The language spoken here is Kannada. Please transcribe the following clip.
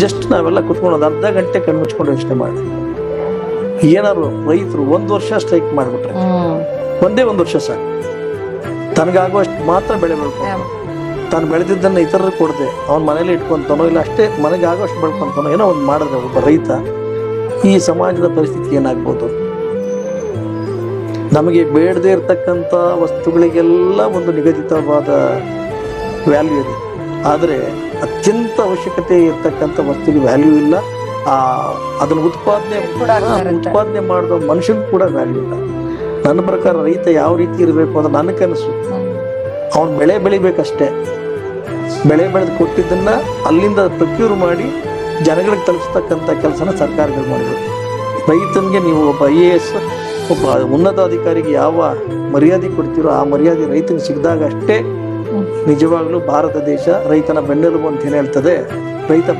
ಜಸ್ಟ್ ನಾವೆಲ್ಲ ಕುತ್ಕೊಂಡು ಒಂದು ಅರ್ಧ ಗಂಟೆ ಕಣ್ಮುಚ್ಕೊಂಡು ಯೋಚನೆ ಮಾಡಿ ಏನಾದ್ರು ರೈತರು ಒಂದು ವರ್ಷ ಸ್ಟ್ರೈಕ್ ಮಾಡಿಬಿಟ್ರೆ ಒಂದೇ ಒಂದು ವರ್ಷ ಸಾಕು. ತನಗಾಗುವಷ್ಟು ಮಾತ್ರ ಬೆಳೆ ಬೆಳ್ಕೊಂಡು ತಾನು ಬೆಳೆದಿದ್ದನ್ನು ಇತರರು ಕೊಡದೆ ಅವ್ನ ಮನೇಲಿ ಇಟ್ಕೊಂತಾನೋ ಇಲ್ಲ ಅಷ್ಟೇ ಮನೆಗೆ ಆಗೋಷ್ಟು ಬೆಳ್ಕೊಂತಾನೋ ಏನೋ ಒಂದು ಮಾಡಿದ್ರೆ ಒಬ್ಬ ರೈತ ಈ ಸಮಾಜದ ಪರಿಸ್ಥಿತಿ ಏನಾಗ್ಬೋದು? ನಮಗೆ ಬೇಡದೇ ಇರತಕ್ಕಂಥ ವಸ್ತುಗಳಿಗೆಲ್ಲ ಒಂದು ನಿಗದಿತವಾದ ವ್ಯಾಲ್ಯೂ ಇದೆ. ಆದರೆ ಅತ್ಯಂತ ಅವಶ್ಯಕತೆ ಇರ್ತಕ್ಕಂಥ ವಸ್ತುವಿಗೆ ವ್ಯಾಲ್ಯೂ ಇಲ್ಲ. ಆ ಅದನ್ನು ಉತ್ಪಾದನೆ ಉತ್ಪಾದನೆ ಮಾಡಿದ ಮನುಷ್ಯನ್ ಕೂಡ ವ್ಯಾಲ್ಯೂ ಇಲ್ಲ. ನನ್ನ ಪ್ರಕಾರ ರೈತ ಯಾವ ರೀತಿ ಇರಬೇಕು ಅಂತ ನನ್ನ ಕನಸು. ಅವನು ಬೆಳೆ ಬೆಳಿಬೇಕಷ್ಟೇ. ಬೆಳೆ ಬೆಳೆದು ಕೊಟ್ಟಿದ್ದನ್ನ ಅಲ್ಲಿಂದ ಪ್ರಕ್ಯೂರ್ ಮಾಡಿ ಜನಗಳಿಗೆ ತಲುಪಿಸ್ತಕ್ಕಂಥ ಕೆಲಸನ ಸರ್ಕಾರಗಳು ಮಾಡಬೇಕು ರೈತನಿಗೆ ನೀವು ಒಬ್ಬ ಐ ಎ ಎಸ್ ಒಬ್ಬ ಉನ್ನತ ಅಧಿಕಾರಿಗೆ ಯಾವ ಮರ್ಯಾದೆ ಕೊಡ್ತೀರೋ ಆ ಮರ್ಯಾದೆ ರೈತನಿಗೆ ಸಿಕ್ಕಿದಾಗ ಅಷ್ಟೇ ನಿಜವಾಗ್ಲೂ ಭಾರತ ದೇಶ ರೈತನ ಬೆನ್ನೆಲುಬು ಅಂತ ಏನು ಹೇಳ್ತದೆ? ರೈತ